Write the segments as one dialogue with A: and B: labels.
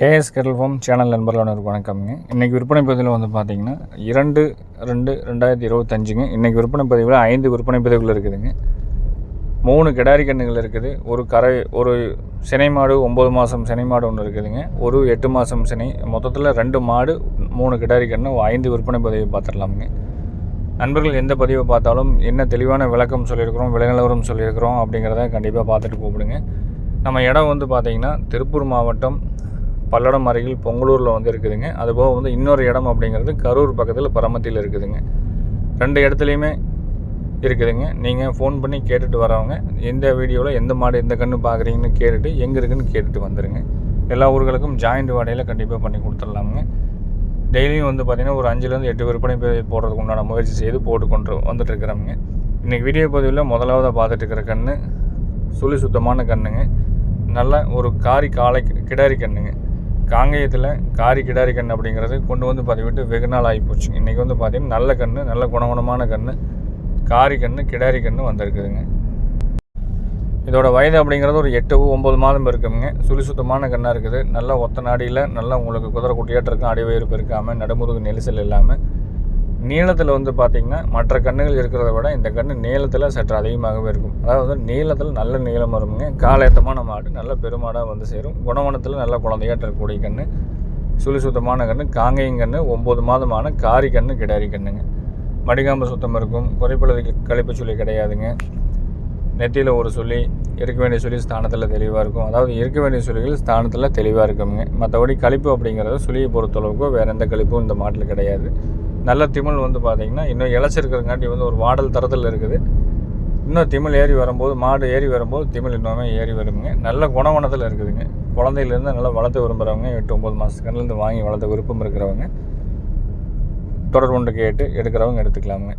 A: KS kettle farm channel நண்பர்களான ஒரு வணக்கம்ங்க. இன்றைக்கி விற்பனை பதிவில் வந்து பார்த்தீங்கன்னா இரண்டு ரெண்டு ரெண்டாயிரத்தி இருபத்தஞ்சுங்க. இன்றைக்கி விற்பனை பதிவில் ஐந்து விற்பனை பதிவுகள் இருக்குதுங்க. மூணு கிடாரி கண்ணுகள் இருக்குது. ஒரு கரை ஒரு சினை மாடு ஒம்பது மாதம் சினை மாடு ஒன்று இருக்குதுங்க. ஒரு எட்டு மாதம் சினை மொத்தத்தில் ரெண்டு மாடு மூணு கிடாரி கண்ணு ஐந்து விற்பனை பதிவு பார்த்துடலாமுங்க. நண்பர்கள் எந்த பதிவை பார்த்தாலும் என்ன தெளிவான விளக்கம் சொல்லியிருக்கிறோம் விலைநிலவரம் சொல்லியிருக்கிறோம் அப்படிங்கிறத கண்டிப்பாக பார்த்துட்டு கூப்பிடுங்க. நம்ம இடம் வந்து பார்த்திங்கன்னா திருப்பூர் மாவட்டம் பல்லடம் அருகில் பொங்கலூரில் வந்து இருக்குதுங்க. அதுபோக வந்து இன்னொரு இடம் அப்படிங்கிறது கரூர் பக்கத்தில் பரமத்தியில் இருக்குதுங்க. ரெண்டு இடத்துலையுமே இருக்குதுங்க. நீங்கள் ஃபோன் பண்ணி கேட்டுட்டு வரவங்க எந்த வீடியோவில் எந்த மாடு எந்த கன்று பார்க்குறீங்கன்னு கேட்டுட்டு எங்கே இருக்குன்னு கேட்டுட்டு வந்துடுங்க எல்லா ஊர்களுக்கும் ஜாயிண்ட் வாடையில் கண்டிப்பாக பண்ணி கொடுத்துடலாமுங்க. டெய்லியும் வந்து பார்த்திங்கன்னா ஒரு அஞ்சுலேருந்து எட்டு விற்பனை போடுறதுக்கு உண்டான முயற்சி செய்து போட்டு கொண்டு வந்துட்டு இன்றைக்கி வீடியோ பதிவில் முதலாவதாக பார்த்துட்டு இருக்கிற கன்று சுழி சுத்தமான கண்ணுங்க. நல்ல ஒரு காரி காலை கிடாரி கண்ணுங்க. காங்கேயத்தில் காரி கிடாரி கண் அப்படிங்கிறது கொண்டு வந்து பார்த்துக்கிட்டு வெகு நாள் ஆகிப்போச்சு இன்றைக்கி வந்து பார்த்திங்கன்னா நல்ல கண் நல்ல குணகுணமான கண் காரி கண் கிடாரி கண் வந்திருக்குதுங்க. இதோட வயது அப்படிங்கிறது ஒரு எட்டு ஒம்பது மாதம் இருக்குங்க. சுழி சுத்தமான கண்ணாக இருக்குது. நல்லா ஒத்த நாடியில் நல்லா உங்களுக்கு குதிரை குட்டியாட்டு இருக்கும் அடிவயிறு இருக்காமல் நடுமுதுகு நெரிசல் இல்லாமல் நீளத்தில் வந்து பார்த்திங்கன்னா மற்ற கண்ணுகள் இருக்கிறத விட இந்த கண்ணு நீளத்தில் சற்று அதிகமாகவே இருக்கும். அதாவது நீளத்தில் நல்ல நீளம் வருங்க காலேத்தமான மாடு நல்ல பெருமாடாக வந்து சேரும். குணவனத்தில் நல்ல குழந்தையாட்ட இருக்கக்கூடிய கண்ணு. சுழி சுத்தமான கண்ணு காங்கையும் கண்ணு ஒம்பது மாதமான காரி கண்ணு கிடாரி கண்ணுங்க. மடிகாம்பு சுத்தம் இருக்கும். குறைப்பழுது கழிப்பு சொல்லி கிடையாதுங்க. நெத்தியில் ஒரு சொல்லி இருக்க வேண்டிய சொல்லி ஸ்தானத்தில் தெளிவாக இருக்கும். அதாவது இருக்க வேண்டிய சொல்லிகள் ஸ்தானத்தில் தெளிவாக இருக்குங்க. மற்றபடி கழிப்பு அப்படிங்கிறது சுழியை பொறுத்தளவுக்கு வேறு எந்த கழிப்பும் இந்த மாட்டில் கிடையாது. நல்ல திமிழ் வந்து பார்த்திங்கன்னா இன்னும் இழைச்சிருக்கிறங்காட்டி வந்து ஒரு வாடல் தரத்தில் இருக்குது. இன்னும் திமிழ் ஏறி வரும்போது மாடு ஏறி வரும்போது திமிழ் இன்னுமே ஏறி வருங்க. நல்ல குணவனத்தில் இருக்குதுங்க. குழந்தையிலேருந்து நல்லா வளர்த்து விரும்புகிறவங்க எட்டு ஒம்பது மாதத்துலேருந்து வாங்கி வளர்த்த விருப்பம் இருக்கிறவங்க தொடர் கொண்டு கேட்டு எடுக்கிறவங்க எடுத்துக்கலாமுங்க.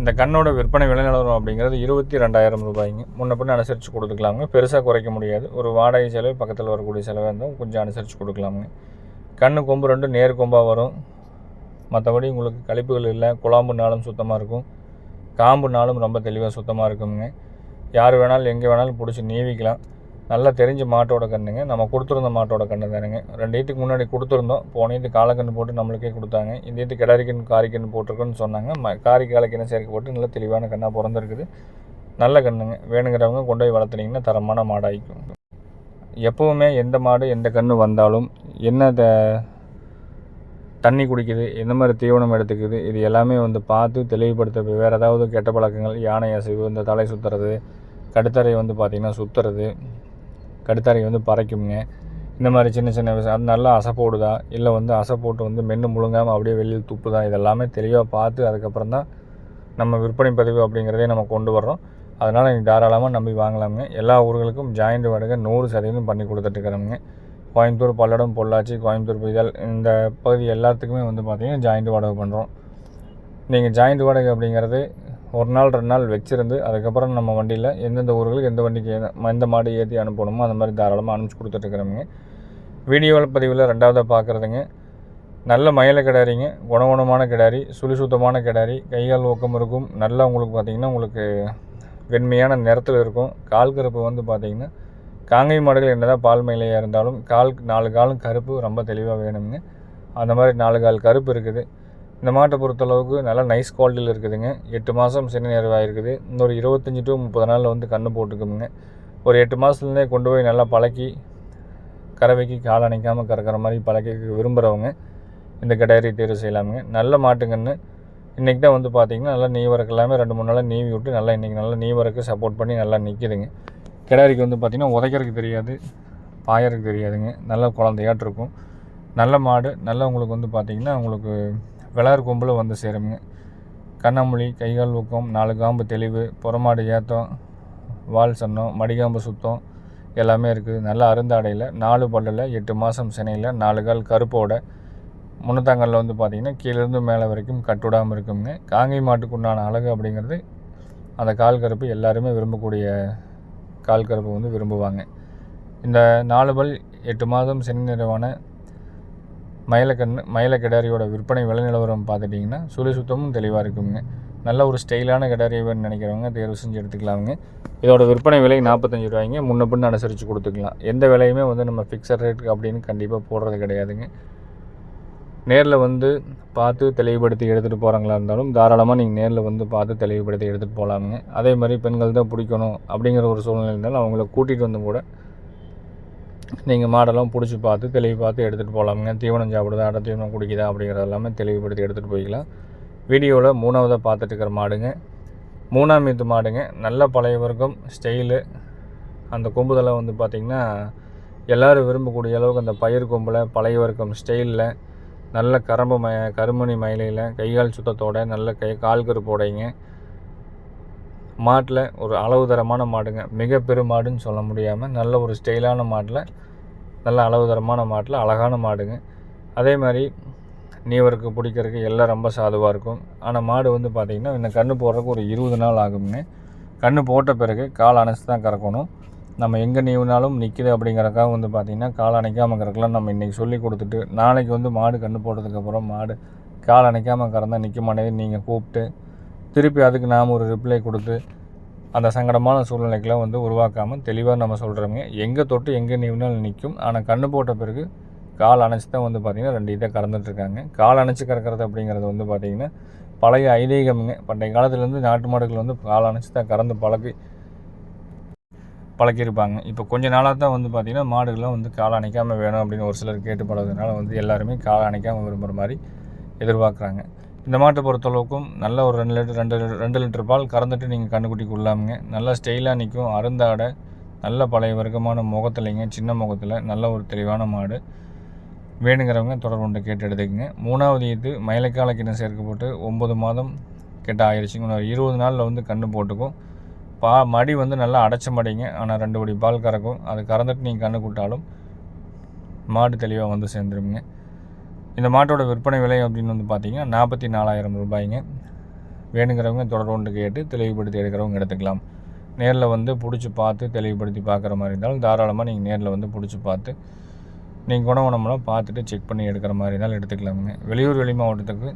A: இந்த கண்ணோட விற்பனை விலை நிலவரம் அப்படிங்கிறது இருபத்தி ரெண்டாயிரம் ரூபாய்ங்க. முன்ன பின்ன அனுசரித்து கொடுத்துக்கலாமுங்க. பெருசாக குறைக்க முடியாது. ஒரு வாடகை செலவு பக்கத்தில் வரக்கூடிய செலவாக இருந்தால் கொஞ்சம் அனுசரித்து கொடுக்கலாமுங்க. கண்ணு கொம்பு ரெண்டும் நேர் கொம்பாக வரும். மற்றபடி உங்களுக்கு கழிப்புகள் இல்லை. குழாம்பு நாளும் சுத்தமாக இருக்கும். காம்பு நாளும் ரொம்ப தெளிவாக சுத்தமாக இருக்குங்க. யார் வேணாலும் எங்கே வேணாலும் பிடிச்சி நீவிக்கலாம். நல்லா தெரிஞ்ச மாட்டோட கண்ணுங்க. நம்ம கொடுத்துருந்த மாட்டோட கண்ணு தானுங்க. ரெண்டு ஈத்துக்கு முன்னாடி கொடுத்துருந்தோம். போன ஈத்து காலக்கண்ணு போட்டு நம்மளுக்கே கொடுத்தாங்க. இந்த ஈத்து கிடரிக்கன் காரிக்கண்ணு போட்டிருக்குன்னு சொன்னாங்க. ம காரி காலக்கண்ணு சேர்க்க போட்டு நல்லா தெளிவான கண்ணாக பிறந்திருக்குது. நல்ல கண்ணுங்க. வேணுங்கிறவங்க கொண்டு போய் வளர்த்துனீங்கன்னா தரமான மாடாகிக்கும் எப்போவுமே எந்த மாடு எந்த கன்று வந்தாலும் என்ன தண்ணி குடிக்குது எந்த மாதிரி தீவனம் எடுத்துக்குது இது எல்லாமே வந்து பார்த்து தெளிவுபடுத்த வேறு ஏதாவது கெட்ட பழக்கங்கள் யானை அசைவு இந்த தலை சுற்றுறது கடுத்தறை வந்து பார்த்திங்கன்னா சுற்றுறது கடுத்தறை வந்து பறைக்குங்க. இந்த மாதிரி சின்ன சின்ன விஷயம் அது நல்லா அசை போடுதா இல்லை வந்து அசை போட்டு வந்து மென்று முழுங்காமல் அப்படியே வெளியில் துப்புதா இதெல்லாமே தெளிவாக பார்த்து அதுக்கப்புறம் தான் நம்ம விற்பனை பதிவு அப்படிங்கிறதே நம்ம கொண்டு வர்றோம். அதனால் நீங்கள் தாராளமாக நம்பி வாங்கலாமுங்க. எல்லா ஊர்களுக்கும் ஜாயிண்ட் வாடகை நூறு சதவீதம் பண்ணி கொடுத்துட்ருக்குறோமுங்க கோயம்புத்தூர் பல்லடம் பொள்ளாச்சி கோயம்புத்தூர் புயல் இந்த பகுதி எல்லாத்துக்குமே வந்து பார்த்திங்கன்னா ஜாயிண்ட் வாடகை பண்ணுறோம் நீங்கள் ஜாயிண்ட் வாடகை அப்படிங்கிறது ஒரு நாள் ரெண்டு நாள் வச்சுருந்து அதுக்கப்புறம் நம்ம வண்டியில் எந்தெந்த ஊர்களுக்கு எந்த வண்டிக்கு எந்த மாடு ஏற்றி அனுப்பணுமோ அந்த மாதிரி தாராளமாக அனுப்பிச்சி கொடுத்துட்ருக்குறோங்க வீடியோவில் பதிவில் ரெண்டாவதாக பார்க்குறதுங்க நல்ல மயில கிடாரிங்க குணகுணமான கிடாரி சுழி சுத்தமான கிடாரி கைகால் ஊக்கம் இருக்கும் நல்லா உங்களுக்கு பார்த்திங்கன்னா உங்களுக்கு வெண்மையான நிறத்தில் இருக்கும். கால் கருப்பு வந்து பார்த்திங்கன்னா காங்கை மாடுகள் என்னதான் பால் மயிலையாக இருந்தாலும் கால் நாலு காலும் கருப்பு ரொம்ப தெளிவாக வேணுங்க அந்த மாதிரி நாலு கால் கருப்பு இருக்குது. இந்த மாட்டை பொறுத்தளவுக்கு நல்லா நைஸ் குவாலிட்டியில் இருக்குதுங்க. எட்டு மாதம் சின்ன நிறைவாயிருக்குது இன்னொரு இருபத்தஞ்சி டு முப்பது நாளில் வந்து கன்று போட்டுக்குங்க ஒரு எட்டு மாதத்துலேருந்தே கொண்டு போய் நல்லா பழக்கி கறவைக்கு கால் அணைக்காமல் கறக்கிற மாதிரி பழக்க விரும்புகிறவங்க இந்த கடையரி தேர்வு செய்யலாமுங்க. நல்ல மாட்டுங்கன்னு இன்றைக்கி தான் வந்து பார்த்திங்கன்னா நல்லா நீ வரக்கு எல்லாமே ரெண்டு மூணு நாளாக நீவி விட்டு நல்லா இன்றைக்கி நல்லா நீ வரக்கு சப்போர்ட் பண்ணி நல்லா நிற்கிதுங்க கிடாரிக்கு வந்து பார்த்திங்கன்னா உதைக்கிறதுக்கு தெரியாது பாயறதுக்கு தெரியாதுங்க. நல்ல குழந்தையாட்டு இருக்கும் நல்ல மாடு நல்ல உங்களுக்கு வந்து பார்த்திங்கன்னா உங்களுக்கு விளார் கொம்பில் வந்து சேருங்க கண்ணாமொழி கைகால் ஊக்கம் நாலு காம்பு தெளிவு புறமாடு ஏத்தம் வால் சன்னம் மடிகாம்பு சுத்தம் எல்லாமே இருக்குது நல்ல அருந்தாடையில் நாலு பல்லில் எட்டு மாதம் சினையில் நாலு கால் கருப்போட முன்னத்தாங்கல்ல வந்து பார்த்திங்கன்னா கீழேருந்து மேலே வரைக்கும் கட்டுடாமல் இருக்குங்க. காங்கை மாட்டுக்கு உண்டான அழகு அப்படிங்கிறது அந்த கால் கருப்பு எல்லாருமே விரும்பக்கூடிய கால் கருப்பு வந்து விரும்புவாங்க. இந்த நாலு பல் எட்டு மாதம் சென் நிறைவான மயிலக்கண் மயிலக்கிடாரியோட விற்பனை விலை நிலவரம் பார்த்துட்டிங்கன்னா சுழி சுத்தமும் தெளிவாக இருக்குங்க. நல்ல ஒரு ஸ்டைலான கிடாரியை நினைக்கிறவங்க தேர்வு செஞ்சு எடுத்துக்கலாமுங்க. இதோட விற்பனை விலை நாற்பத்தஞ்சு ரூபாய்ங்க. முன்ன பின்னு அனுசரித்து கொடுத்துக்கலாம். எந்த விலையுமே வந்து நம்ம ஃபிக்ஸட் ரேட்டுக்கு அப்படின்னு கண்டிப்பாக போடுறது கிடையாதுங்க. நேரில் வந்து பார்த்து தெளிவுபடுத்தி எடுத்துகிட்டு போகிறாங்களா இருந்தாலும் தாராளமாக நீங்கள் நேரில் வந்து பார்த்து தெளிவுபடுத்தி எடுத்துகிட்டு போகலாமுங்க அதே மாதிரி பெண்கள் தான் பிடிக்கணும் அப்படிங்கிற ஒரு சூழ்நிலை இருந்தாலும் அவங்கள கூட்டிகிட்டு வந்து கூட நீங்கள் மாடெல்லாம் பிடிச்சி பார்த்து தெளிவு பார்த்து எடுத்துகிட்டு போகலாமுங்க தீவனம் சாப்பிடுதா அடை தீவனம் குடிக்குதா அப்படிங்கிறது எல்லாமே தெளிவுபடுத்தி எடுத்துகிட்டு போய்க்கலாம். வீடியோவில் மூணாவதாக பார்த்துட்டு இருக்கிற மாடுங்க. மூணாம் மீது மாடுங்க. நல்ல பழைய வர்க்கம் ஸ்டைலு அந்த கொம்புதெல்லாம் வந்து பார்த்திங்கன்னா எல்லோரும் விரும்பக்கூடிய அளவுக்கு அந்த பயிர் கொம்பில் பழைய வர்க்கம் ஸ்டைலில் நல்ல கரம்பு ம கருமணி மயிலையில் கைகால் சுத்தத்தோட நல்ல கை கால் கருப்போடைங்க மாட்டில் ஒரு அளவு தரமான மாடுங்க. மிக பெருமாடுன்னு சொல்ல முடியாமல் நல்ல ஒரு ஸ்டைலான மாட்டில் நல்ல அளவு தரமான மாட்டில் அழகான மாடுங்க. அதே மாதிரி நீவருக்கு பிடிக்கிறதுக்கு எல்லாம் ரொம்ப சாதுவாக இருக்கும். ஆனால் மாடு வந்து பார்த்திங்கன்னா இன்னும் கன்று போடுறதுக்கு ஒரு இருபது நாள் ஆகுங்க கன்று போட்ட பிறகு கால் அணைச்சி தான் கறக்கணும். நம்ம எங்கே நீவினாலும் நிற்கிது அப்படிங்கிறக்காக வந்து பார்த்திங்கன்னா கால் அணைக்காமல் கறக்கலாம் நம்ம இன்றைக்கி சொல்லி கொடுத்துட்டு நாளைக்கு வந்து மாடு கன்று போட்டதுக்கப்புறம் மாடு கால் அணைக்காமல் கறந்தால் நிற்க மாட்டேங்குது. நீங்கள் கூப்பிட்டு திருப்பி அதுக்கு நாம் ஒரு ரிப்ளை கொடுத்து அந்த சங்கடமான சூழ்நிலைக்கெலாம் வந்து உருவாக்காமல் தெளிவாக நம்ம சொல்கிறோங்க எங்கே தொட்டு எங்கே நீவினாலும் நிற்கும் ஆனால் கன்று போட்ட பிறகு கால் அணைச்சி தான் வந்து பார்த்திங்கன்னா ரெண்டு இதை கறந்துட்டுருக்காங்க கால் அணைச்சி கறக்கிறது அப்படிங்கிறது வந்து பார்த்திங்கன்னா பழைய ஐதீகமுங்க. பண்டைய காலத்துலேருந்து நாட்டு மாடுகள் வந்து கால் அணைச்சி தான் கறந்து பழகி பழக்கியிருப்பாங்க. இப்போ கொஞ்ச நாளாக தான் வந்து பார்த்திங்கன்னா மாடுகள்லாம் வந்து காலை அணைக்காமல் வேணும் அப்படின்னு ஒரு சிலர் கேட்டு பழகுறதுனால வந்து எல்லாருமே காலை அணைக்காமல் விரும்புகிற மாதிரி எதிர்பார்க்குறாங்க. இந்த மாட்டை பொறுத்தளவுக்கும் நல்ல ஒரு ரெண்டு லிட்டர் ரெண்டு ரெண்டு லிட்டர் பால் கறந்துட்டு நீங்கள் கண்ணுக்குட்டி உள்ளாமுங்க நல்லா ஸ்டைலாக நிற்கும். அருந்தாடை நல்ல பழைய வர்க்கமான முகத்துலைங்க சின்ன முகத்தில் நல்ல ஒரு தெளிவான மாடு. வேணுங்கிறவங்க தொடர்பு கொண்டு கேட்டு எடுத்துக்கங்க. மூணாவது இது மயிலக்கால கிணம் சேர்க்கப்பட்டு ஒம்பது மாதம் கிட்ட ஆயிடுச்சுங்க ஒரு இருபது நாளில் வந்து கன்று போட்டுக்கும். பா மடி வந்து நல்லா அடைச்ச மடிங்க. ஆனால் ரெண்டு படி பால் கறக்கும். அது கறந்துட்டு நீங்கள் கண்ணு கூட்டாலும் மாடு தெளிவாக வந்து சேர்ந்துருங்க இந்த மாட்டோட விற்பனை விலை அப்படின்னு வந்து பார்த்தீங்கன்னா நாற்பத்தி நாலாயிரம் ரூபாய்ங்க. வேணுங்கிறவங்க தொடர் ஒன்று கேட்டு தெளிவுபடுத்தி எடுக்கிறவங்க எடுத்துக்கலாம். நேரில் வந்து பிடிச்சி பார்த்து தெளிவுபடுத்தி பார்க்குற மாதிரி இருந்தாலும் தாராளமாக நீங்கள் நேரில் வந்து பிடிச்சி பார்த்து நீங்கள் குணவனமெல்லாம் பார்த்துட்டு செக் பண்ணி எடுக்கிற மாதிரி இருந்தாலும் எடுத்துக்கலாமுங்க. வெளியூர் வெளி மாவட்டத்துக்கு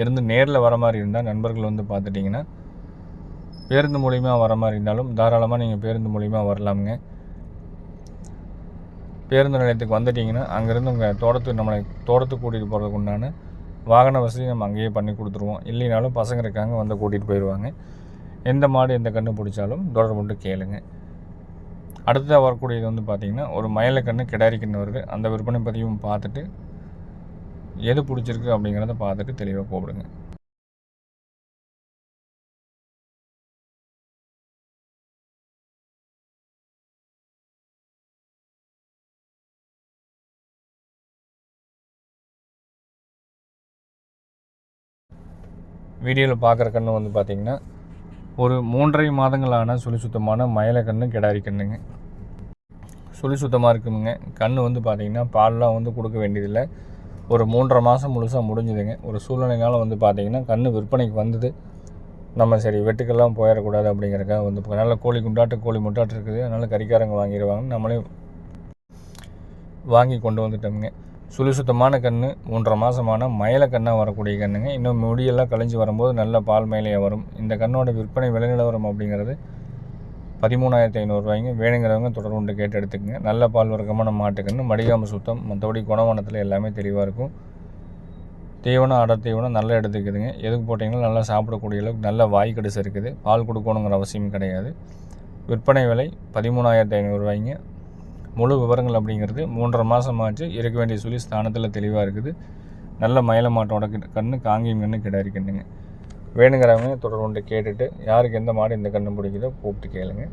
A: இருந்து நேரில் வர மாதிரி இருந்தால் நண்பர்கள் வந்து பார்த்துட்டிங்கன்னா பேருந்து மூலிமா வர மாதிரி இருந்தாலும் தாராளமாக நீங்கள் பேருந்து மூலிமா வரலாமுங்க. பேருந்து நிலையத்துக்கு வந்துட்டிங்கன்னா அங்கேருந்து உங்கள் தோட்டத்துக்கு நம்மளை தோட்டத்துக்கு கூட்டிகிட்டு போகிறதுக்கு உண்டான வாகன வசதி நம்ம அங்கேயே பண்ணி கொடுத்துருவோம். இல்லைனாலும் பசங்க இருக்காங்க வந்து கூட்டிகிட்டு போயிடுவாங்க எந்த மாடு எந்த கன்று பிடிச்சாலும் தொடர்பு கொண்டு கேளுங்க. அடுத்ததாக வரக்கூடியது வந்து பார்த்திங்கன்னா ஒரு மயில கன்று கிடாரி கன்று வருது அந்த விற்பனை பதிவும் பார்த்துட்டு எது பிடிச்சிருக்கு அப்படிங்கிறத பார்த்துட்டு தெளிவாக கூப்பிடுங்க. வீடியோவில் பார்க்குற கன்று வந்து பார்த்திங்கன்னா ஒரு மூன்றரை மாதங்களான சுழி சுத்தமான மயில கன்று கிடாரி கண்ணுங்க. சுழி சுத்தமாக இருக்குங்க கன்று வந்து பார்த்திங்கன்னா பால்லாம் வந்து கொடுக்க வேண்டியதில்லை. ஒரு மூன்றரை மாதம் முழுசாக முடிஞ்சுதுங்க. ஒரு சூழ்நிலைனால வந்து பார்த்திங்கன்னா கன்று விற்பனைக்கு வந்தது. நம்ம சரி வெட்டுக்கெல்லாம் போயிடக்கூடாது அப்படிங்கிறக்காக வந்து நல்ல கோழி குண்டாட்டு கோழி முட்டாட்டு இருக்குது. அதனால் கறிக்காரங்க வாங்கிடுவாங்க நம்மளே வாங்கி கொண்டு வந்துட்டோம்ங்க. சுழி சுத்தமான கன்று மூன்றரை மாதமான மயில கண்ணாக வரக்கூடிய கண்ணுங்க. இன்னும் முடியெல்லாம் கழிஞ்சு வரும்போது நல்ல பால் மயிலையாக வரும். இந்த கண்ணோட விற்பனை விலை நிலவரம் அப்படிங்கிறது பதிமூணாயிரத்தி ஐநூறுரூவாய்ங்க வேணுங்கிறவங்க தொடர்பு கொண்டு கேட்டு எடுத்துக்கங்க. நல்ல பால் வர்க்கமான மாட்டுக்கன்று மடிகாம சுத்தம் மற்றபடி குணவனத்தில் எல்லாமே தெளிவாக இருக்கும். தீவனம் அடர் தீவனம் நல்லா எடுத்துக்குதுங்க. எதுக்கு போட்டிங்கன்னா நல்லா சாப்பிடக்கூடிய அளவுக்கு நல்ல வாய் கடிசு இருக்குது. பால் கொடுக்கணுங்கிற அவசியம் கிடையாது. விற்பனை விலை பதிமூணாயிரத்தி ஐநூறுரூவாய்ங்க முழு விவரங்கள் அப்படிங்கிறது மூன்றரை மாதம் ஆச்சு. இருக்க வேண்டிய சொல்லி ஸ்தானத்தில் தெளிவாக இருக்குது. நல்ல மயில மாட்டோட கண்ணு காங்கியம் கண்ணு கிடாரி கண்ணுங்க வேணுங்கிறவங்க தொடர்பு கேட்டுட்டு யாருக்கு எந்த மாடு இந்த கண்ணு பிடிக்குதோ கூப்பிட்டு கேளுங்க.